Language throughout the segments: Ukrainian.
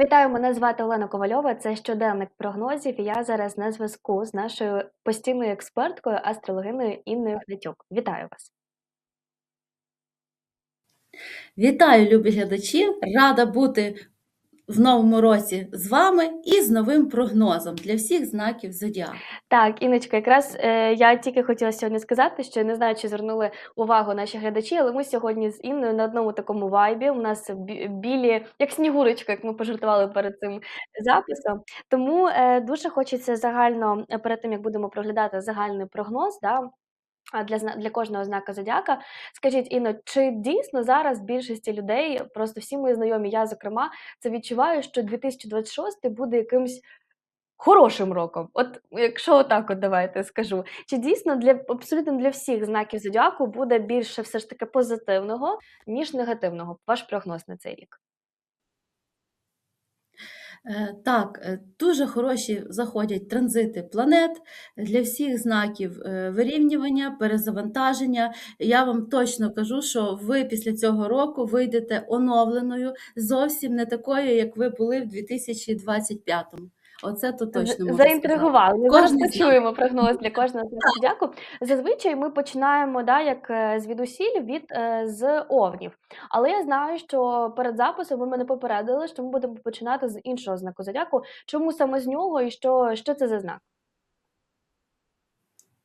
Вітаю, мене звати Олена Ковальова. Це щоденник прогнозів. Я зараз на зв'язку з нашою постійною експерткою, астрологиною Інною Гнатюк. Вітаю вас. Вітаю, любі глядачі! Рада бути в новому році з вами і з новим прогнозом для всіх знаків зодіаку. Так, Інночка, якраз е, я тільки хотіла сьогодні сказати, що не знаю, чи звернули увагу наші глядачі, але ми сьогодні з Інною на одному такому вайбі. У нас бі- білі, як снігурочка, як ми пожартували перед цим записом. Тому е, дуже хочеться загально, е, перед тим як будемо проглядати загальний прогноз, да, для для кожного знака зодіака. Скажіть, Інно, чи дійсно зараз більшості людей, просто всі мої знайомі, я зокрема, це відчуваю, що 2026 буде якимсь хорошим роком? От якщо отак, от давайте скажу, чи дійсно для абсолютно для всіх знаків зодіаку буде більше все ж таки позитивного, ніж негативного? Ваш прогноз на цей рік? Е, Так, е, дуже хороші заходять транзити планет для всіх знаків е, вирівнювання, перезавантаження. Я вам точно кажу, що ви після цього року вийдете оновленою, зовсім не такою, як ви були в 2025-му. Оце то точно сказати. Заінтригували. Ми зараз почуємо прогноз для кожного знаку зодіаку. Зазвичай ми починаємо, да, як е, звідусіль, від е, з овнів. Але я знаю, що перед записом ви мене попередили, що ми будемо починати з іншого знаку зодіаку. Чому саме з нього і що, що це за знак?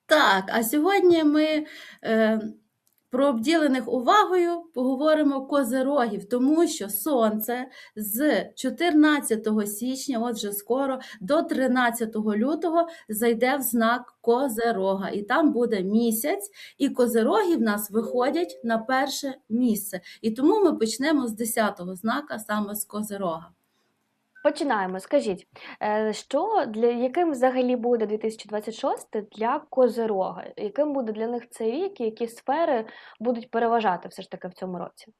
Так, а сьогодні ми е, про обділених увагою поговоримо козирогів, тому що сонце з 14 січня, отже скоро, до 13 лютого зайде в знак Козирога. І там буде місяць, і козироги в нас виходять на перше місце. І тому ми почнемо з 10-го знака, саме з Козирога. Починаємо. Скажіть, е, що для яким взагалі буде 2026 для Козирога? Яким буде для них цей рік, і які сфери будуть переважати все ж таки в цьому році?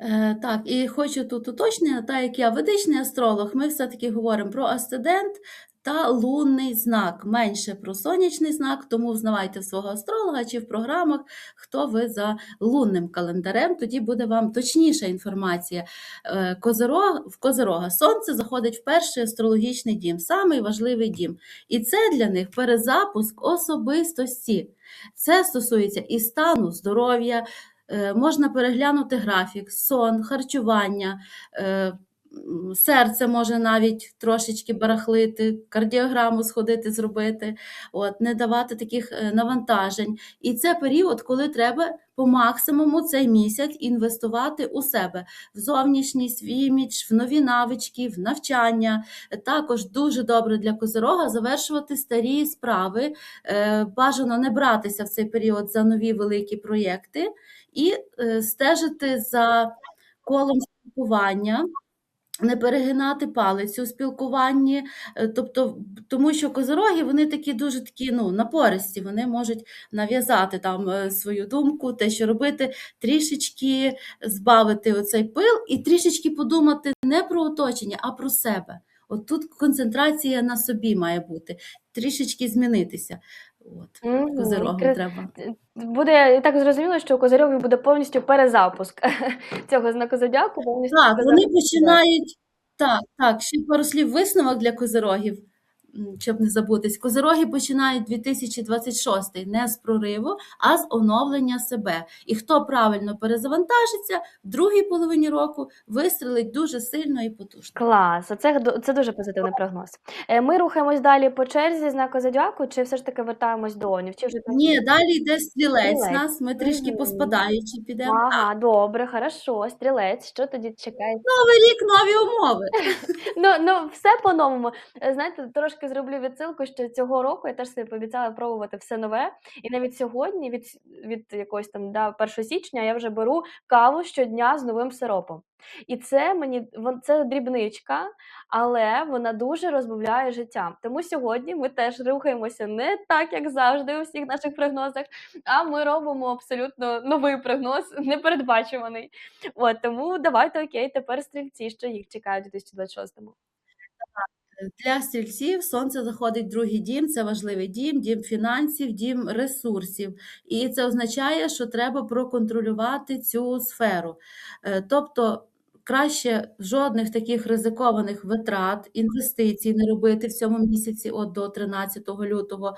Е, Так, і хочу тут уточнення, так як я ведичний астролог, ми все-таки говоримо про асцендент та лунний знак, менше про сонячний знак, тому взнавайте свого астролога чи в програмах, хто ви за лунним календарем, тоді буде вам точніша інформація. Е, Козирог, в Козирога сонце заходить в перший астрологічний дім, самий важливий дім. І це для них перезапуск особистості. Це стосується і стану здоров'я, Е, Можна переглянути графік, сон, харчування, е, серце може навіть трошечки барахлити, кардіограму сходити, зробити, от, не давати таких е, навантажень. І це період, коли треба по максимуму цей місяць інвестувати у себе в зовнішність, в імідж, в нові навички, в навчання. Також дуже добре для козирога завершувати старі справи. Е, Бажано не братися в цей період за нові великі проєкти і е, стежити за колом спілкування. Не перегинати палець у спілкуванні, е, тобто, тому що козороги вони такі дуже такі ну, напористі, вони можуть нав'язати там е, свою думку, те, що робити, трішечки збавити оцей пил і трішечки подумати не про оточення, а про себе. От тут концентрація на собі має бути, трішечки змінитися. От, Мгм, козирогам Кри... треба. Буде я так зрозуміло, що у Козирьові буде повністю перезапуск цього знаку зодіаку. Так, вони починають. Так, так, ще пару слів висновок для козирогів, щоб не забутись. Козироги починають 2026 не з прориву, а з оновлення себе. І хто правильно перезавантажиться, в другій половині року вистрелить дуже сильно і потужно. Клас, ду- це дуже позитивний прогноз. Е, Ми рухаємось далі по черзі знаку зодіаку, чи все ж таки вертаємось до онів? Чи вже? Ні, далі йде стрілець Стрілець. нас, ми трішки Мгм. поспадаючи підемо. Ага, добре, хорошо. Стрілець, що тоді чекає? Новий рік, нові умови. Ну, ну все по-новому. Е, Знаєте, трошки зроблю відсилку, що цього року я теж собі пообіцяла пробувати все нове. І навіть сьогодні, від, від якогось там да, 1 січня, я вже беру каву щодня з новим сиропом. І це мені це дрібничка, але вона дуже розбавляє життя. Тому сьогодні ми теж рухаємося не так, як завжди у всіх наших прогнозах, а ми робимо абсолютно новий прогноз, непередбачуваний. От тому давайте окей, тепер стрільці, що їх чекають у 2026-му. Для стрільців сонце заходить в другий дім, це важливий дім, дім фінансів, дім ресурсів. І це означає, що треба проконтролювати цю сферу. Е, Тобто краще жодних таких ризикованих витрат, інвестицій не робити в цьому місяці, от до 13 лютого,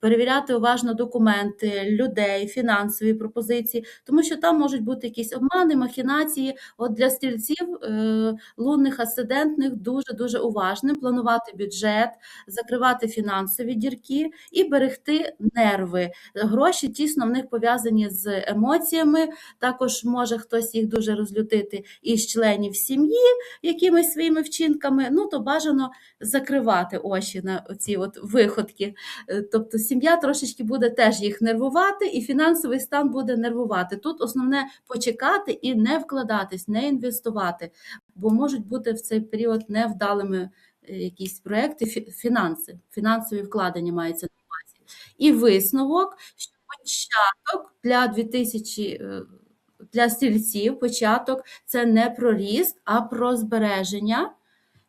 перевіряти уважно документи, людей, фінансові пропозиції, тому що там можуть бути якісь обмани, махінації. От для стрільців е, лунних асцендентних дуже-дуже уважним планувати бюджет, закривати фінансові дірки і берегти нерви. Гроші тісно в них пов'язані з емоціями. Також може хтось їх дуже розлютити із членів сім'ї якимись своїми вчинками. Ну то бажано закривати очі на ці от виходки. Е, Тобто сім'я трошечки буде теж їх нервувати, і фінансовий стан буде нервувати. Тут основне почекати і не вкладатись, не інвестувати, бо можуть бути в цей період невдалими е, якісь проекти, фінанси, фінансові вкладення мається на увазі. І висновок, що початок для 2000, е, для стрільців, початок це не про ріст, а про збереження.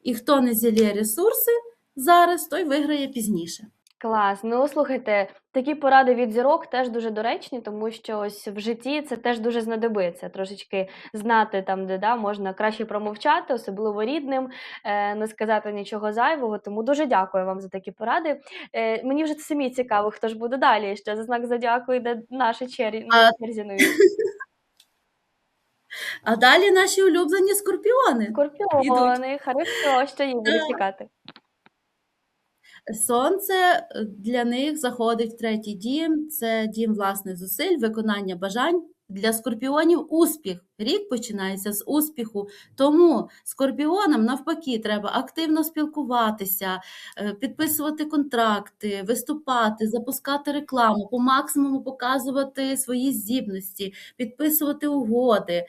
І хто не зілє ресурси зараз, той виграє пізніше. Клас. Ну, слухайте, такі поради від зірок теж дуже доречні, тому що ось в житті це теж дуже знадобиться. Трошечки знати там, де да, можна краще промовчати, особливо рідним, е, не сказати нічого зайвого. Тому дуже дякую вам за такі поради. Е, мені вже самі цікаво, хто ж буде далі. Що за знак зодіаку йде наші черзі, А- далі наші улюблені скорпіони. Скорпіони, хорошо, що їм буде чекати. Сонце е, для них заходить в третій дім. Це дім власних зусиль, виконання бажань. Для скорпіонів успіх. Рік починається з успіху. Тому скорпіонам навпаки треба активно спілкуватися, е, підписувати контракти, виступати, запускати рекламу, по максимуму показувати свої здібності, підписувати угоди.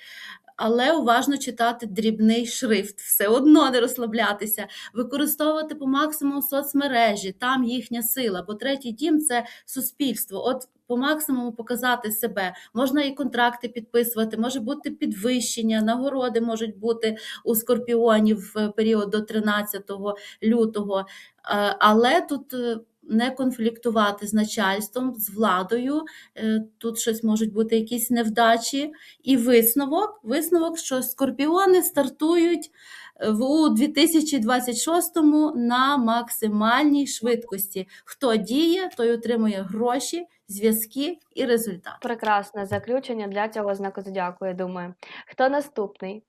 Але уважно читати дрібний шрифт, все одно не розслаблятися, використовувати по максимуму соцмережі, там їхня сила. Бо третій дім це суспільство. От по максимуму показати себе. Можна і контракти підписувати, може бути підвищення, нагороди можуть бути у скорпіонів в період до 13 лютого. Е, Але тут е, не конфліктувати з начальством, з владою. Е, Тут щось можуть бути якісь невдачі. І висновок, висновок, що скорпіони стартують е, у 2026 на максимальній швидкості. Хто діє, той отримує гроші, зв'язки і результат. Прекрасне заключення для цього знаку я думаю. Хто наступний?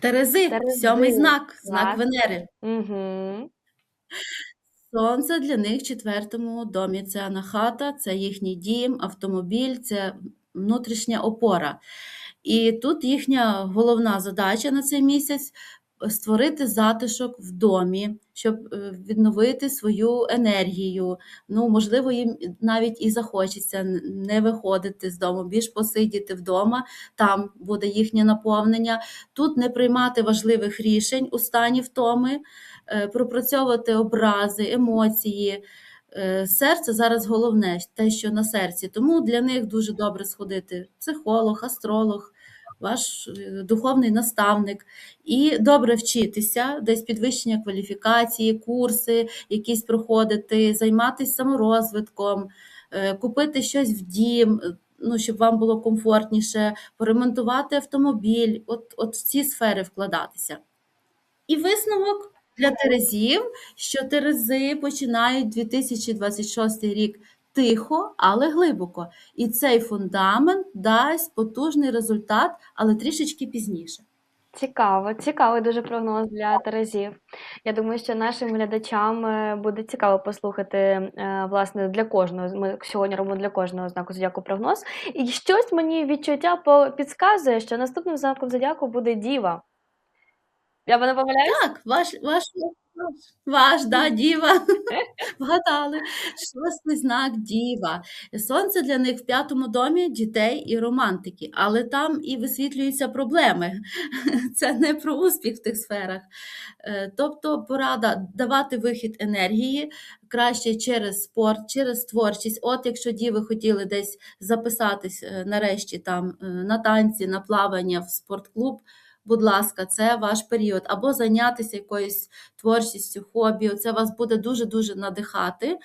Терези, Терези. сьомий знак, знак Так. Венери. Угу. Сонце для них в четвертому домі. Це анахата, це їхній дім, автомобіль, це внутрішня опора. І тут їхня головна задача на цей місяць створити затишок в домі, щоб е, відновити свою енергію. Ну, можливо, їм навіть і захочеться не виходити з дому, більш посидіти вдома, там буде їхнє наповнення. Тут не приймати важливих рішень у стані втоми, е, пропрацьовувати образи, емоції. Е, Серце зараз головне, те, що на серці. Тому для них дуже добре сходити психолог, астролог, ваш е, духовний наставник. І добре вчитися, десь підвищення кваліфікації, курси, якісь проходити, займатися саморозвитком, е, купити щось в дім. е, Ну, щоб вам було комфортніше, поремонтувати автомобіль, от, от в ці сфери вкладатися. І висновок для терезів, що терези починають 2026 рік тихо, але глибоко. І цей фундамент дасть потужний результат, але трішечки пізніше. Цікаво, цікавий дуже прогноз для Терезів. Я думаю, що нашим глядачам е, буде цікаво послухати е, власне для кожного. Ми сьогодні робимо для кожного знаку зодіаку прогноз. І щось мені відчуття підказує, що наступним знаком зодіаку буде діва. Я мене помиляюсь? Так, ваш, ваш, ваш, да, діва. Вгадали. Шостий знак діва. Сонце для них в п'ятому домі дітей і романтики, але там і висвітлюються проблеми. Це не про успіх в тих сферах. Е, Тобто порада давати вихід енергії краще через спорт, через творчість. От якщо діви хотіли десь записатись е, нарешті там е, на танці, на плавання в спортклуб. Будь ласка, це ваш період, або зайнятися якоюсь творчістю, хобі. Це вас буде дуже-дуже надихати.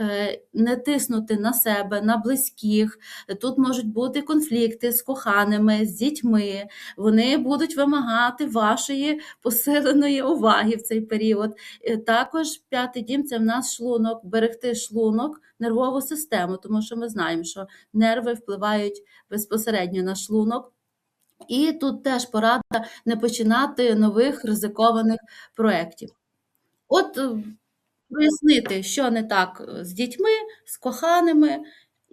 е, не тиснути на себе, на близьких. Тут можуть бути конфлікти з коханими, з дітьми. Вони будуть вимагати вашої посиленої уваги в цей період. Е, Також п'ятий дім це в нас шлунок, берегти шлунок, нервову систему, тому що ми знаємо, що нерви впливають безпосередньо на шлунок. І тут теж порада не починати нових ризикованих проєктів. От пояснити, що не так е, з дітьми, з коханими,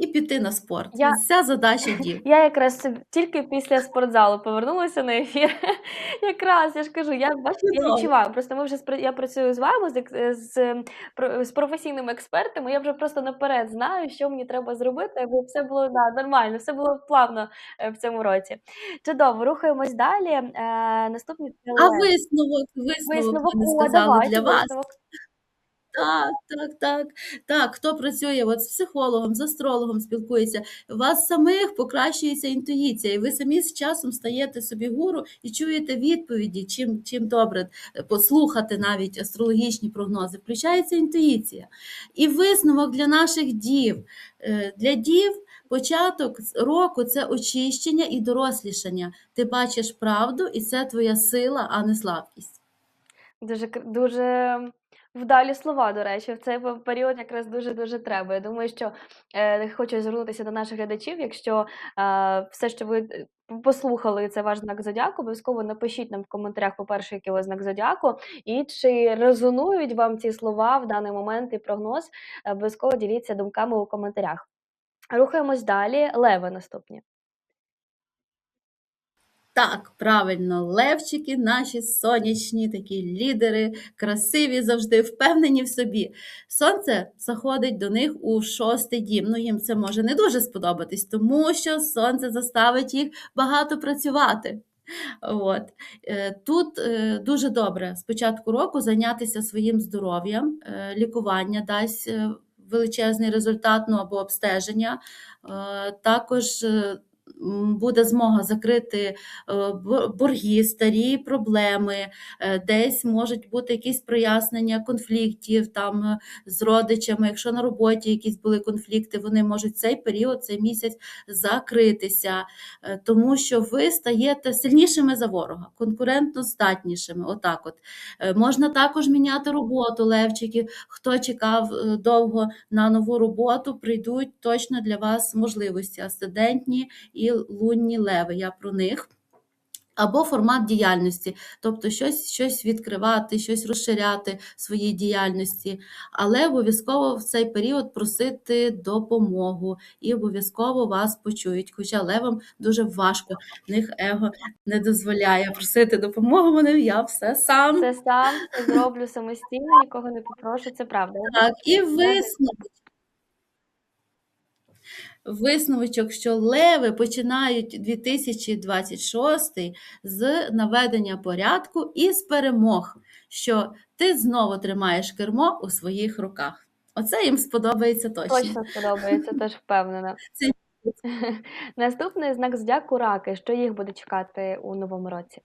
і піти на спорт. Я- Вся задача дів. Я якраз тільки після спортзалу повернулася на ефір. Якраз я ж кажу, я бачите, я відчуваю. Просто ми вже я працюю з вами, з, з, з професійними експертами. Я вже просто наперед знаю, що мені треба зробити, аби все було да, нормально, все було плавно е, в цьому році. Чудово, рухаємось далі. Е, наступний А висновок, висновок, висновок. ви не О, сказали давайте для вас. Так, так, так. Так, хто працює от з психологом, з астрологом спілкується, у вас самих покращується інтуїція, і ви самі з часом стаєте собі гуру і чуєте відповіді, чим, чим добре е, послухати навіть астрологічні прогнози. Включається інтуїція. І висновок для наших дів. Е, Для дів початок року це очищення і дорослішання. Ти бачиш правду, і це твоя сила, а не слабкість. Дуже дуже вдалі слова, до речі, в цей період якраз дуже дуже треба. Я думаю, що е, хочу звернутися до наших глядачів. Якщо е, все, що ви е, послухали, це ваш знак зодіаку, обов'язково напишіть нам в коментарях, по-перше, який у вас знак зодіаку, і чи резонують вам ці слова в даний момент і прогноз. Обов'язково діліться думками у коментарях. Рухаємось далі. Леви наступні. Так, правильно, левчики, наші сонячні, такі лідери, красиві, завжди впевнені в собі. Сонце заходить до них у шостий дім. Ну, їм це може не дуже сподобатись, тому що сонце заставить їх багато працювати. От. Е, Тут е, дуже добре з початку року зайнятися своїм здоров'ям, Е, лікування дасть величезний результат ну, або обстеження. Також буде змога закрити е, борги, старі проблеми, е, десь можуть бути якісь прояснення конфліктів там е, з родичами. Якщо на роботі якісь були конфлікти, вони можуть цей період, цей місяць закритися, тому що ви стаєте сильнішими за ворога, конкурентно здатнішими. Отак от. Можна також міняти роботу, левчики. Хто чекав довго на нову роботу, прийдуть точно для вас можливості асцендентні лунні леви. Я про них. Або формат діяльності, тобто щось, щось відкривати, щось розширяти в своїй діяльності, але обов'язково в цей період просити допомогу і обов'язково вас почують. Хоча левам дуже важко, в них его не дозволяє просити допомогу. Вони я все сам. Це сам зроблю самостійно, нікого не попрошу. Це правда. Так, і висновок. Висновочок, що леви починають 2026 з наведення порядку і з перемог, що ти знову тримаєш кермо у своїх руках. Оце їм сподобається точно. Точно сподобається, теж впевнена. Це Наступний знак зодіаку раки. Що їх буде чекати у новому році?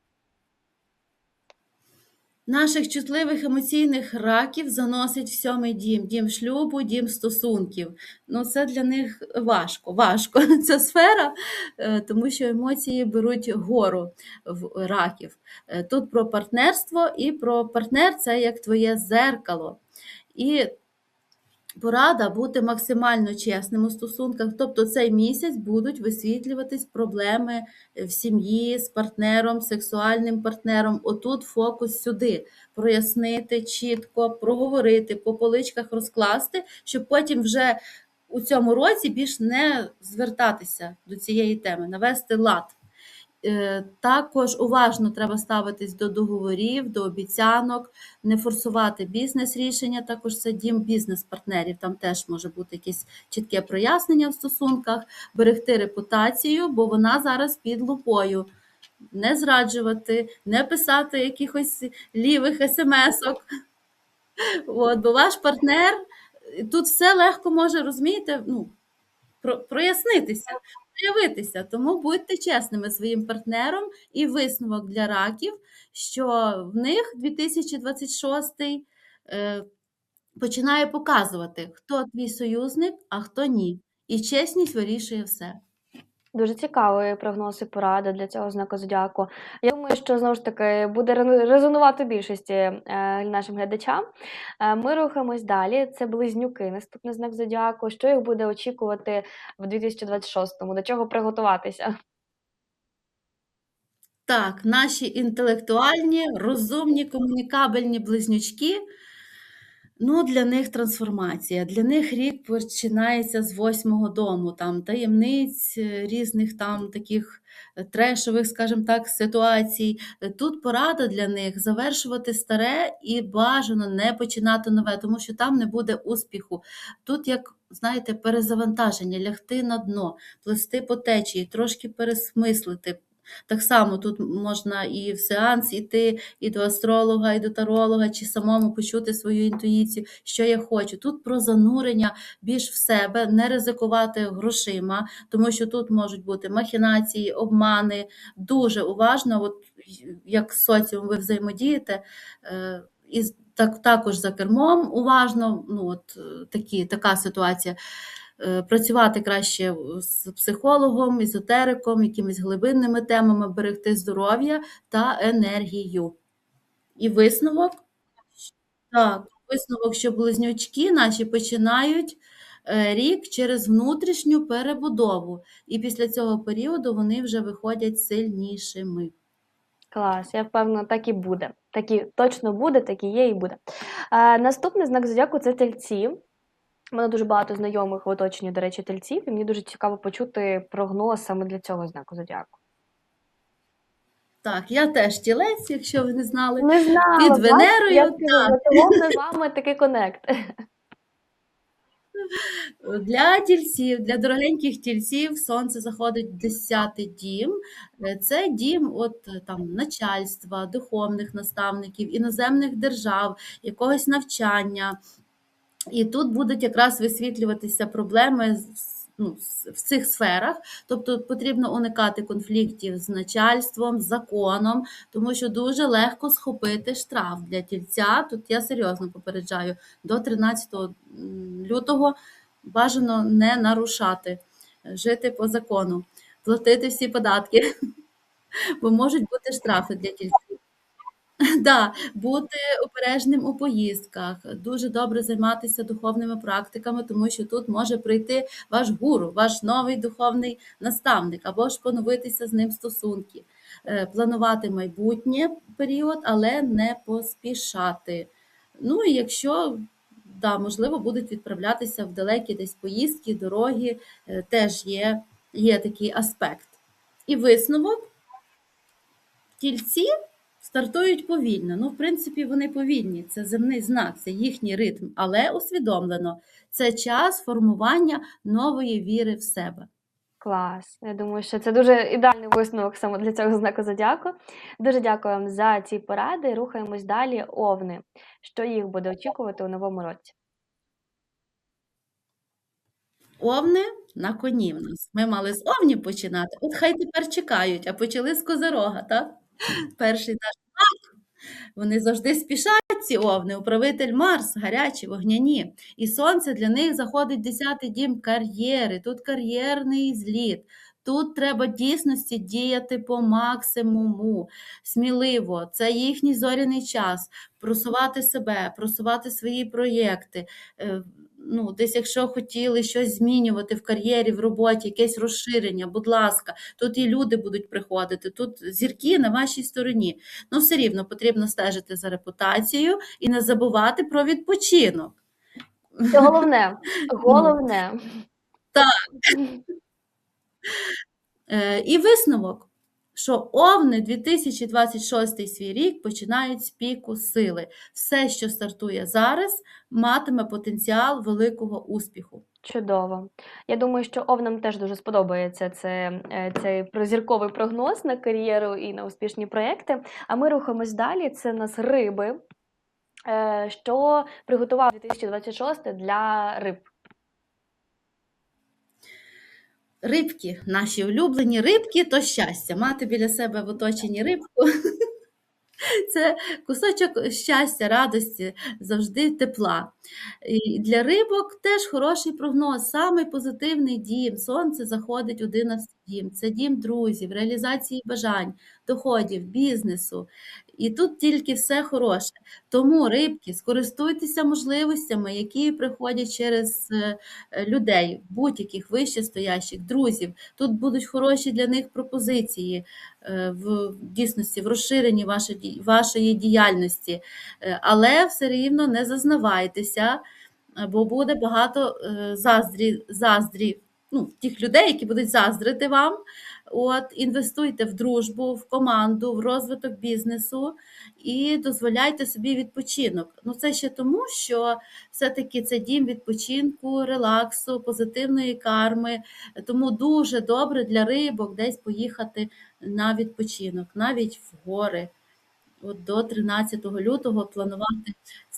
Наших чутливих емоційних раків заносить в сьомий дім, дім шлюбу, дім стосунків. Ну, це для них важко, важко ця сфера, е, тому що емоції беруть гору в раків. Е, Тут про партнерство і про партнер це як твоє зеркало. І порада бути максимально чесним у стосунках. Тобто цей місяць будуть висвітлюватись проблеми в сім'ї з партнером, сексуальним партнером. Отут фокус сюди. Прояснити чітко, проговорити, по поличках розкласти, щоб потім вже у цьому році більш не звертатися до цієї теми, навести лад. Е, Також уважно треба ставитись до договорів, до обіцянок, не форсувати бізнес-рішення. Також це дім бізнес-партнерів. Там теж може бути якесь чітке прояснення в стосунках, берегти репутацію, бо вона зараз під лупою. Не зраджувати, не писати якихось лівих смс-ок. От, бо ваш партнер тут все легко може розумієте, ну, про, прояснитися, проявитися. Тому будьте чесними своїм партнером і висновок для раків, що в них 2026 е, починає показувати, хто твій союзник, а хто ні. І чесність вирішує все. Дуже цікавий прогноз і порада для цього знаку зодіаку. Я думаю, що знову ж таки буде резонувати більшості е, нашим глядачам. Е, ми рухаємось далі. Це близнюки, наступний знак зодіаку. Що їх буде очікувати в 2026-му? До чого приготуватися? Так, наші інтелектуальні, розумні, комунікабельні близнючки. Ну, для них трансформація. Для них рік починається з восьмого дому, там таємниць, е, різних там таких е, трешових, скажімо так, ситуацій. Е, Тут порада для них завершувати старе і бажано не починати нове, тому що там не буде успіху. Тут, як знаєте, перезавантаження, лягти на дно, плести по течії, трошки пересмислити. Так само тут можна і в сеанс іти, і до астролога, і до таролога, чи самому почути свою інтуїцію, що я хочу. Тут про занурення більш в себе, не ризикувати грошима, тому що тут можуть бути махінації, обмани. Дуже уважно, от як з соціумом ви взаємодієте. е, І так, також за кермом уважно, ну от е, такі, така ситуація. Е, Працювати краще з психологом, езотериком, якимись глибинними темами, берегти здоров'я та енергію. І висновок, так, висновок, що близнючки наші починають е, рік через внутрішню перебудову, і після цього періоду вони вже виходять сильнішими. Клас, я впевнена, так і буде. Так і точно буде, так і є, і буде. Е, наступний знак зодіаку це тельці. У мене дуже багато знайомих в оточенні, до речі, тельців, і мені дуже цікаво почути прогноз саме для цього знаку зодіаку. Так, я теж тілець, якщо ви не знали. Не знала, Під Венерою, я ми з вами такий конект. Для тільців, для дорогеньких тільців сонце заходить в 10 дім. Це дім от там начальства, духовних наставників, іноземних держав, якогось навчання. І тут будуть якраз висвітлюватися проблеми ну, в цих сферах. Тобто потрібно уникати конфліктів з начальством, з законом, тому що дуже легко схопити штраф для тільця. Тут я серйозно попереджаю, до 13 лютого бажано не нарушати, жити по закону, платити всі податки, бо можуть бути штрафи для тільців. Да, бути обережним у поїздках, дуже добре займатися духовними практиками, тому що тут може прийти ваш гуру, ваш новий духовний наставник, або ж поновитися з ним стосунки, Е, планувати майбутнє період, але не поспішати. Ну і якщо да, можливо, будуть відправлятися в далекі десь поїздки, дороги, е, теж є, є такий аспект. І висновок тільці стартують повільно. Ну, в принципі, вони повільні, це земний знак, це їхній ритм, але усвідомлено. Це час формування нової віри в себе. Клас. Я думаю, що це дуже ідеальний висновок саме для цього знаку зодіаку. Дуже дякую вам за ці поради. Рухаємось далі. Овни. Що їх буде очікувати у новому році? Овни на коні в нас. Ми мали з овнів починати. От хай тепер чекають, а почали з козирога, так? Перший наш знак. Вони завжди спішать, ці овни, управитель Марс, гарячі, вогняні. І сонце для них заходить 10 дім кар'єри. Тут кар'єрний зліт. Тут треба дійсності діяти по максимуму, сміливо. Це їхній зоряний час. Просувати себе, просувати свої проєкти. Ну, десь, якщо хотіли щось змінювати в кар'єрі, в роботі, якесь розширення, будь ласка, тут і люди будуть приходити, тут зірки на вашій стороні. Ну, все рівно потрібно стежити за репутацією і не забувати про відпочинок. Це головне. Головне. Так. Е, І висновок, що овни 2026 свій рік починають з піку сили. Все, що стартує зараз, матиме потенціал великого успіху. Чудово. Я думаю, що овнам теж дуже сподобається це, е, цей прозірковий прогноз на кар'єру і на успішні проекти. А ми рухаємось далі. Це нас риби. Е, Що приготував 2026 для риб? Рибки, наші улюблені рибки то щастя. Мати біля себе в оточенні рибку. Це кусочок щастя, радості, завжди тепла. І для рибок теж хороший прогноз. Самий позитивний дім. Сонце заходить у 11 дім. Це дім друзів, реалізації бажань, доходів, бізнесу. І тут тільки все хороше. Тому рибки, скористуйтеся можливостями, які приходять через е, людей, будь-яких вищестоящих, друзів. Тут будуть хороші для них пропозиції е, в дійсності, в розширенні вашої, діяльності. Е, Але все рівно не зазнавайтеся, бо буде багато е, заздрі, заздрі ну, тих людей, які будуть заздрити вам. От, інвестуйте в дружбу, в команду, в розвиток бізнесу і дозволяйте собі відпочинок. Ну, це ще тому, що все-таки це дім відпочинку, релаксу, позитивної карми. Тому дуже добре для рибок десь поїхати на відпочинок, навіть в гори. От до 13 лютого планувати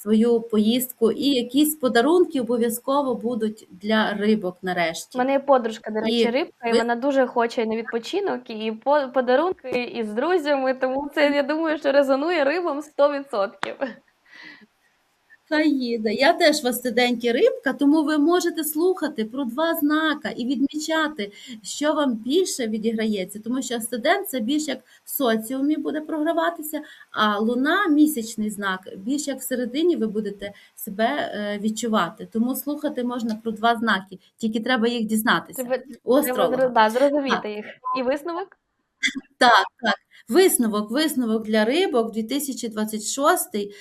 свою поїздку, і якісь подарунки обов'язково будуть для рибок нарешті. У мене є подружка, до речі, І рибка, і ви- вона дуже хоче на відпочинок і по- подарунки і з друзями, тому це я думаю, що резонує рибам 100%. Хай їде. Я теж в Астеденті рибка, тому ви можете слухати про два знака і відмічати, що вам більше відіграється, тому що Астедент це більш як в соціумі буде програватися, а луна місячний знак, більш як всередині ви будете себе е, відчувати. Тому слухати можна про два знаки, тільки треба їх дізнатися. Треба, треба да, зрозуміти їх. І висновок? Так, так. Висновок, висновок для рибок 2026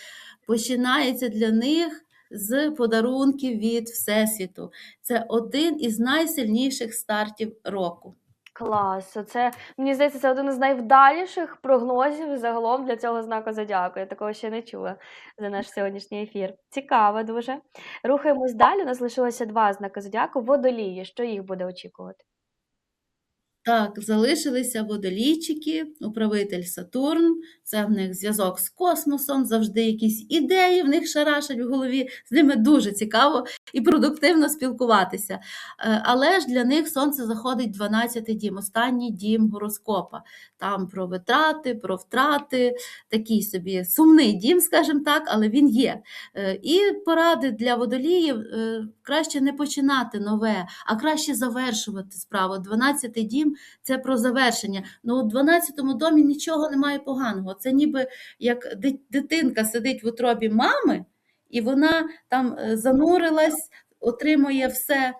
починається для них з подарунків від Всесвіту. Це один із найсильніших стартів року. Клас. Це, мені здається, це один із найвдаліших прогнозів загалом для цього знаку зодіаку. Я такого ще не чула за наш сьогоднішній ефір. Цікаво дуже. Рухаємось далі. У нас лишилося два знаки зодіаку. Водолії. Що їх буде очікувати? Так, залишилися водолійчики, управитель Сатурн, це в них зв'язок з космосом, завжди якісь ідеї в них шарашать в голові, з ними дуже цікаво і продуктивно спілкуватися. Е, Але ж для них сонце заходить 12-й дім, останній дім гороскопа. Там про витрати, про втрати, такий собі сумний дім, скажімо так, але він є. Е, І поради для водоліїв е, краще не починати нове, а краще завершувати справу. 12-й дім це про завершення. Ну, у 12-му домі нічого немає поганого. Це ніби як дитинка сидить в утробі мами, і вона там е, занурилась, отримує все.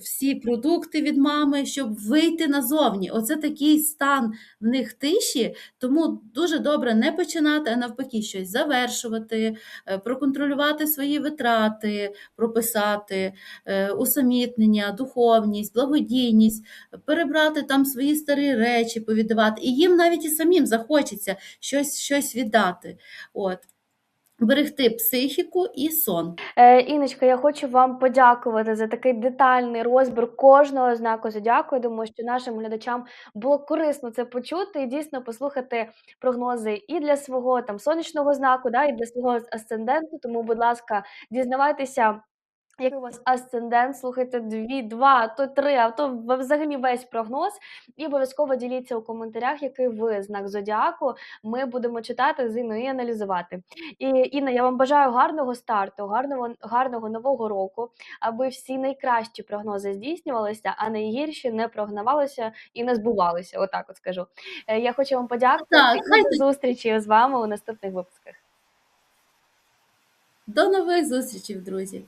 Всі продукти від мами, щоб вийти назовні. Оце такий стан в них тиші, тому дуже добре не починати, а навпаки, щось завершувати, е, проконтролювати свої витрати, прописати, е, усамітнення, духовність, благодійність, перебрати там свої старі речі, повіддавати. І їм навіть і самим захочеться щось, щось віддати. От. Берегти психіку і сон. Е, Іночка, я хочу вам подякувати за такий детальний розбір кожного знаку зодіаку. Я думаю, що нашим глядачам було корисно це почути і дійсно послухати прогнози і для свого там сонячного знаку, да, і для свого асценденту. Тому, будь ласка, дізнавайтеся. Який у вас асцендент, слухайте дві, два, а то три, а то взагалі весь прогноз. І обов'язково діліться у коментарях, який ви знак зодіаку. Ми будемо читати з Інною і аналізувати. І Інна, я вам бажаю гарного старту, гарного, гарного нового року, аби всі найкращі прогнози здійснювалися, а найгірші не прогнавалися і не збувалися. Отак от скажу. Е, Я хочу вам подякувати Так, і до зустрічі з вами у наступних випусках. До нових зустрічей, друзі!